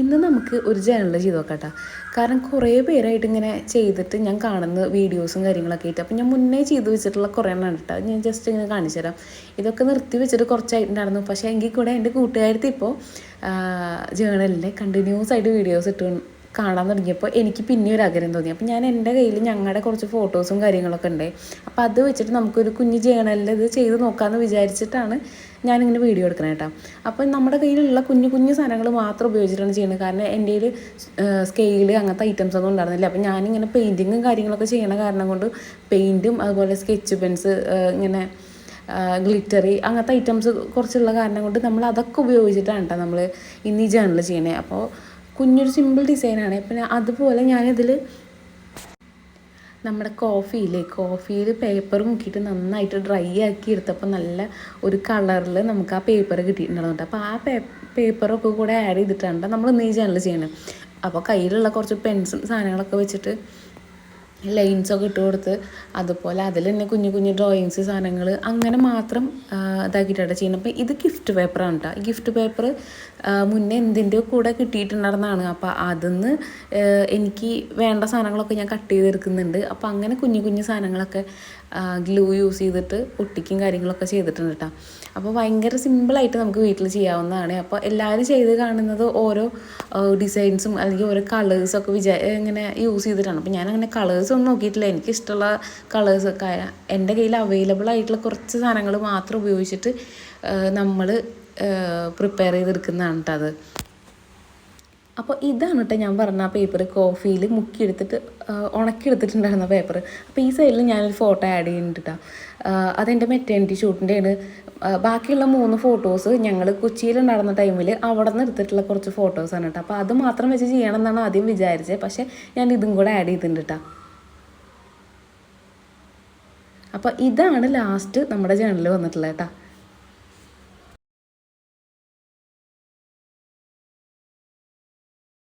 ഇന്ന് നമുക്ക് ഒരു ജേണൽ ചെയ്ത് നോക്കാം കാരണം കുറേ പേരായിട്ട് ഇങ്ങനെ ചെയ്തിട്ട് ഞാൻ കാണുന്ന വീഡിയോസും കാര്യങ്ങളൊക്കെ ആയിട്ട്. അപ്പം ഞാൻ മുന്നേ ചെയ്ത് വെച്ചിട്ടുള്ള കുറേ എണ്ണം കേട്ടോ ഞാൻ ജസ്റ്റ് ഇങ്ങനെ കാണിച്ചു തരാം. ഇതൊക്കെ നിർത്തി വെച്ചിട്ട് കുറച്ചായിട്ടുണ്ടായിരുന്നു. പക്ഷേ എങ്കിൽ കൂടെ എന്റെ കൂട്ടുകാരത്തി ഇപ്പോൾ ജേണലിന്റെ കണ്ടിന്യൂസ് ആയിട്ട് വീഡിയോസ് ഇട്ട് കാണാൻ തുടങ്ങിയപ്പോൾ എനിക്ക് പിന്നെ ഒരു ആഗ്രഹം തോന്നി. അപ്പോൾ ഞാൻ എന്റെ കയ്യിൽ ഞങ്ങളുടെ കുറച്ച് ഫോട്ടോസും കാര്യങ്ങളൊക്കെ ഉണ്ട്. അപ്പോൾ അത് വെച്ചിട്ട് നമുക്കൊരു കുഞ്ഞ് ജേണലിൽ ഇത് ചെയ്ത് നോക്കാമെന്ന് വിചാരിച്ചിട്ടാണ് ഞാനിങ്ങനെ വീഡിയോ എടുക്കണം കേട്ടോ. അപ്പോൾ നമ്മുടെ കയ്യിലുള്ള കുഞ്ഞു കുഞ്ഞു സാധനങ്ങൾ മാത്രം ഉപയോഗിച്ചിട്ടാണ് ചെയ്യുന്നത്. കാരണം എന്റെ കയ്യിൽ സ്കെയിൽ അങ്ങനത്തെ ഐറ്റംസ് ഒന്നും ഉണ്ടായിരുന്നില്ല. അപ്പം ഞാനിങ്ങനെ പെയിന്റിങ്ങും കാര്യങ്ങളൊക്കെ ചെയ്യണ കാരണം കൊണ്ട് പെയിന്റും അതുപോലെ സ്കെച്ച് പെൻസ് ഇങ്ങനെ ഗ്ലിറ്ററി അങ്ങനത്തെ ഐറ്റംസ് കുറച്ചുള്ള കാരണം കൊണ്ട് നമ്മൾ അതൊക്കെ ഉപയോഗിച്ചിട്ടാണ് കേട്ടോ നമ്മൾ ഇന്ന് ഈ ജേണൽ ചെയ്യണേ. അപ്പോൾ കുഞ്ഞൊരു സിമ്പിൾ ഡിസൈനാണ് പിന്നെ അതുപോലെ ഞാനിതിൽ നമ്മുടെ കോഫിയില്ലേ കോഫിയിൽ പേപ്പർ മുക്കിയിട്ട് നന്നായിട്ട് ഡ്രൈ ആക്കി എടുത്തപ്പോൾ നല്ല ഒരു കളറിൽ നമുക്ക് ആ പേപ്പർ കിട്ടിയിട്ടുണ്ടായിരുന്നു അപ്പോൾ ആ പേ പേപ്പറൊക്കെ കൂടെ ആഡ് ചെയ്തിട്ടാണ് നമ്മൾ ഇന്ന് ഈ ചാനൽ ചെയ്യണം. അപ്പോൾ കയ്യിലുള്ള കുറച്ച് പെൻസും സാധനങ്ങളൊക്കെ വെച്ചിട്ട് ലൈൻസൊക്കെ ഇട്ട് കൊടുത്ത് അതുപോലെ അതിൽ തന്നെ കുഞ്ഞു കുഞ്ഞു ഡ്രോയിങ്സ് സാധനങ്ങൾ അങ്ങനെ മാത്രം ഇതാക്കിയിട്ടാണ് ചെയ്യുന്നത്. അപ്പോൾ ഇത് ഗിഫ്റ്റ് പേപ്പറാണ് കേട്ടോ. ഗിഫ്റ്റ് പേപ്പർ മുന്നേ എന്തിന്റെ കൂടെ കിട്ടിയിട്ടുണ്ടായിരുന്നതാണ് അപ്പോൾ അതിന്ന് എനിക്ക് വേണ്ട സാധനങ്ങളൊക്കെ ഞാൻ കട്ട് ചെയ്തെടുക്കുന്നുണ്ട്. അപ്പോൾ അങ്ങനെ കുഞ്ഞു കുഞ്ഞു സാധനങ്ങളൊക്കെ ഗ്ലൂ യൂസ് ചെയ്തിട്ട് ഒട്ടിക്കും കാര്യങ്ങളൊക്കെ ചെയ്തിട്ടുണ്ട് കേട്ടോ അപ്പോൾ ഭയങ്കര സിമ്പിളായിട്ട് നമുക്ക് വീട്ടിൽ ചെയ്യാവുന്നതാണ്. അപ്പോൾ എല്ലാവരും ചെയ്ത് കാണുന്നത് ഓരോ ഡിസൈൻസും അല്ലെങ്കിൽ ഓരോ കളേഴ്സൊക്കെ വിചാ ഇങ്ങനെ യൂസ് ചെയ്തിട്ടാണ്. അപ്പോൾ ഞാൻ അങ്ങനെ കളേഴ്സ് ഒന്നും നോക്കിയിട്ടില്ല. എനിക്കിഷ്ടമുള്ള കളേഴ്സൊക്കെ എന്റെ കയ്യിൽ അവൈലബിൾ ആയിട്ടുള്ള കുറച്ച് സാധനങ്ങൾ മാത്രം ഉപയോഗിച്ചിട്ട് നമ്മൾ പ്രിപ്പയർ ചെയ്തെടുക്കുന്നതാണ് കേട്ടോ അത്. അപ്പോൾ ഇതാണ് കേട്ടോ ഞാൻ പറഞ്ഞ ആ പേപ്പർ കോഫിയിൽ മുക്കിയെടുത്തിട്ട് ഉണക്കിയെടുത്തിട്ടുണ്ടായിരുന്ന പേപ്പർ അപ്പോൾ ഈ സൈഡിൽ ഞാനൊരു ഫോട്ടോ ആഡ് ചെയ്യുന്നുണ്ട് കേട്ടോ അതെന്റെ മെറ്റേണിറ്റി ഷൂട്ടിന്റെയാണ് ബാക്കിയുള്ള മൂന്ന് ഫോട്ടോസ് ഞങ്ങൾ കൊച്ചിയിൽ നടന്ന ടൈമിൽ അവിടെ നിന്ന് എടുത്തിട്ടുള്ള കുറച്ച് ഫോട്ടോസാണ് കേട്ടോ അപ്പോൾ അത് മാത്രം വെച്ച് ചെയ്യണം എന്നാണ് ആദ്യം വിചാരിച്ചത്. പക്ഷേ ഞാൻ ഇതും കൂടെ ആഡ് ചെയ്തിട്ടുണ്ട് കേട്ടോ അപ്പോൾ ഇതാണ് ലാസ്റ്റ് നമ്മുടെ ചാനലിൽ വന്നിട്ടുള്ളത് കേട്ടോ